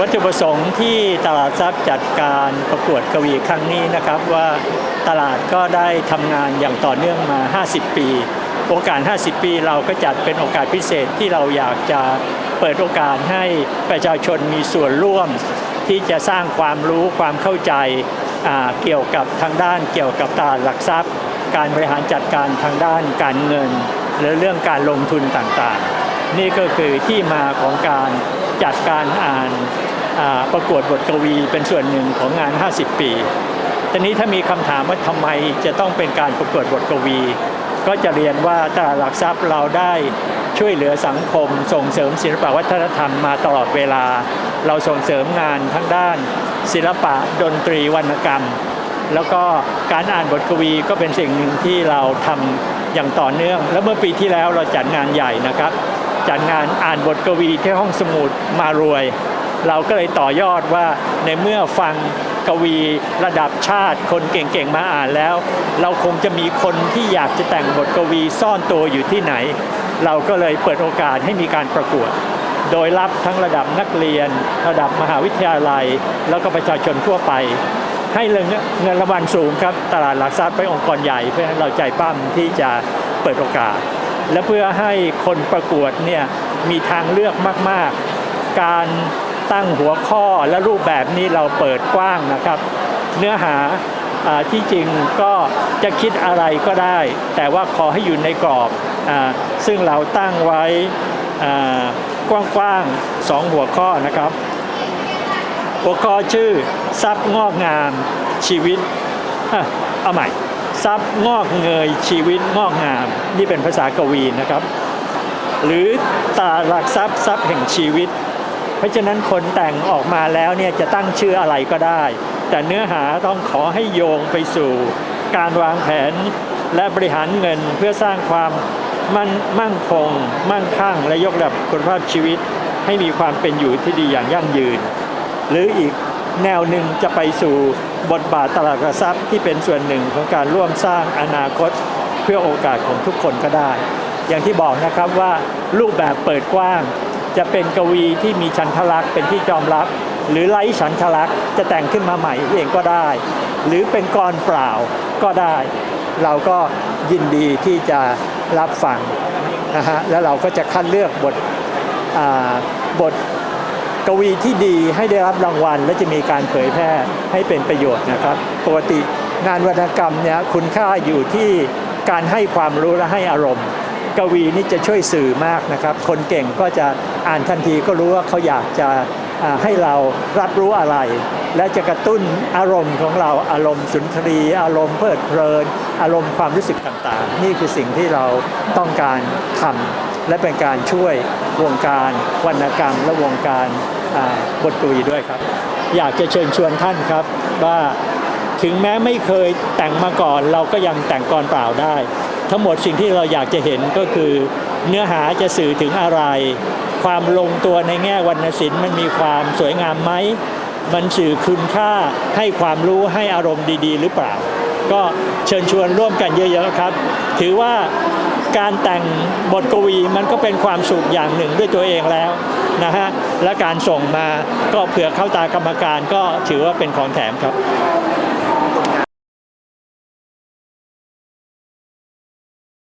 วัตถุประสงค์ที่ตลาดทรัพย์จัดการประกวดกวีครั้งนี้นะครับว่าตลาดก็ได้ทำงานอย่างต่อเนื่องมา 50 ปี โอกาส 50 ปีเราก็จัดเป็นโอกาสพิเศษที่เราอยากจะเปิดโอกาสให้ประชาชนมีส่วนร่วม ที่จะสร้างความรู้ความเข้าใจเกี่ยวกับทางด้านเกี่ยวกับตลาดหลักทรัพย์ การบริหารจัดการทางด้านการเงินหรือเรื่องการลงทุนต่างๆ นี่ก็คือที่มาของการ จัดการอ่านประกวดบทกวีเป็นส่วนหนึ่งของงาน 50 ปีทีนี้ถ้ามีคำถามว่าทำไมจะต้องเป็นการประกวดบทกวี ก็จะเรียนว่าตลาดหลักทรัพย์เราได้ช่วยเหลือสังคม ส่งเสริมศิลปวัฒนธรรมมาตลอดเวลา เราส่งเสริมงานทั้งด้าน ศิลปะดนตรีวรรณกรรม แล้วก็การอ่านบทกวีก็เป็นสิ่งหนึ่งที่เราทำอย่างต่อเนื่อง แล้วเมื่อปีที่แล้วเราจัดงานใหญ่นะครับ จัดงานอ่านบทกวีที่ห้องสมุดมารวย เราก็เลยต่อยอดว่าในเมื่อฟังกวีระดับชาติคนเก่งๆมาอ่านแล้ว เราคงจะมีคนที่อยากจะแต่งบทกวีซ่อนตัวอยู่ที่ไหน เราก็เลยเปิดโอกาสให้มีการประกวด โดยรับทั้งระดับนักเรียน ระดับมหาวิทยาลัย แล้วก็ประชาชนทั่วไป ให้เงินรางวัลสูงครับ ตลาดหลักทรัพย์เป็นองค์กรใหญ่ เพื่อให้เราใจปั้มที่จะเปิดโอกาส และเพื่อให้คนประกวดเนี่ยมีทางเลือกมาก ๆ การตั้งหัวข้อและรูปแบบนี้เราเปิดกว้างนะครับ เนื้อหาอที่จริงก็จะคิดอะไรก็ได้ แต่ว่าขอให้อยู่ในกรอบอซึ่งเราตั้งไว้กว้างๆสองหัวข้อนะครับ หัวข้อชื่อทรัพย์งอกงามชีวิต เอาใหม่ ทรัพย์งอกเงยชีวิตงอกงาม นี่เป็นภาษากวีนะครับ หรือตาหลักทรัพย์ทรัพย์แห่งชีวิต เพราะฉะนั้นคนแต่งออกมาแล้วเนี่ยจะตั้งชื่ออะไรก็ได้ แต่เนื้อหาต้องขอให้โยงไปสู่ การวางแผนและบริหารเงินเพื่อสร้างความมั่นมั่งคง มั่งคั่ง และยกระดับคุณภาพชีวิต ให้มีความเป็นอยู่ที่ดีอย่างยั่งยืน หรืออีก แนวหนึ่งจะไปสู่บทบาทตลาดหลักทรัพย์ที่เป็นส่วนหนึ่งของการร่วมสร้างอนาคตเพื่อโอกาสของทุกคนก็ได้ อย่างที่บอกนะครับว่ารูปแบบเปิดกว้าง จะเป็นกวีที่มีชันทลักษณ์เป็นที่ยอมรับ หรือไร้ฉันทลักษณ์จะแต่งขึ้นมาใหม่เองก็ได้ หรือเป็นกรเปล่าก็ได้ เราก็ยินดีที่จะรับฟังนะฮะแล้วเราก็จะคัดเลือกบทบท กวีที่ดีให้ได้รับรางวัล และจะมีการเผยแพร่ให้เป็นประโยชน์นะครับ ปกติงานวรรณกรรมเนี่ยคุณค่าอยู่ที่การให้ความรู้และให้อารมณ์ กวีนี่จะช่วยสื่อมากนะครับ คนเก่งก็จะอ่านทันทีก็รู้ว่าเขาอยากจะให้เรารับรู้อะไร และจะกระตุ้นอารมณ์ของเราอารมณ์สุนทรีอารมณ์เพลิดเพลิน อารมณ์ความรู้สึกต่างๆ นี่คือสิ่งที่เราต้องการทำและเป็นการช่วย วงการวรรณกรรม และวงการบทกวีด้วยครับ อยากจะเชิญชวนท่านครับว่าถึงแม้ไม่เคยแต่งมาก่อนเราก็ยังแต่งกรเปล่าได้ ทั้งหมดสิ่งที่เราอยากจะเห็นก็คือเนื้อหาจะสื่อถึงอะไร ความลงตัวในแง่วรรณศิลป์มันมีความสวยงามไหมมันสื่อคุณค่าให้ความรู้ให้อารมณ์ดี ๆ หรือเปล่า ก็เชิญชวนร่วมกันเยอะๆครับ ถือว่า การแต่งบทกวีมันก็เป็นความสุขอย่างหนึ่งด้วยตัวเองแล้วนะฮะและการส่งมาก็เผื่อเข้าตากรรมการก็ถือว่าเป็นของแถมครับ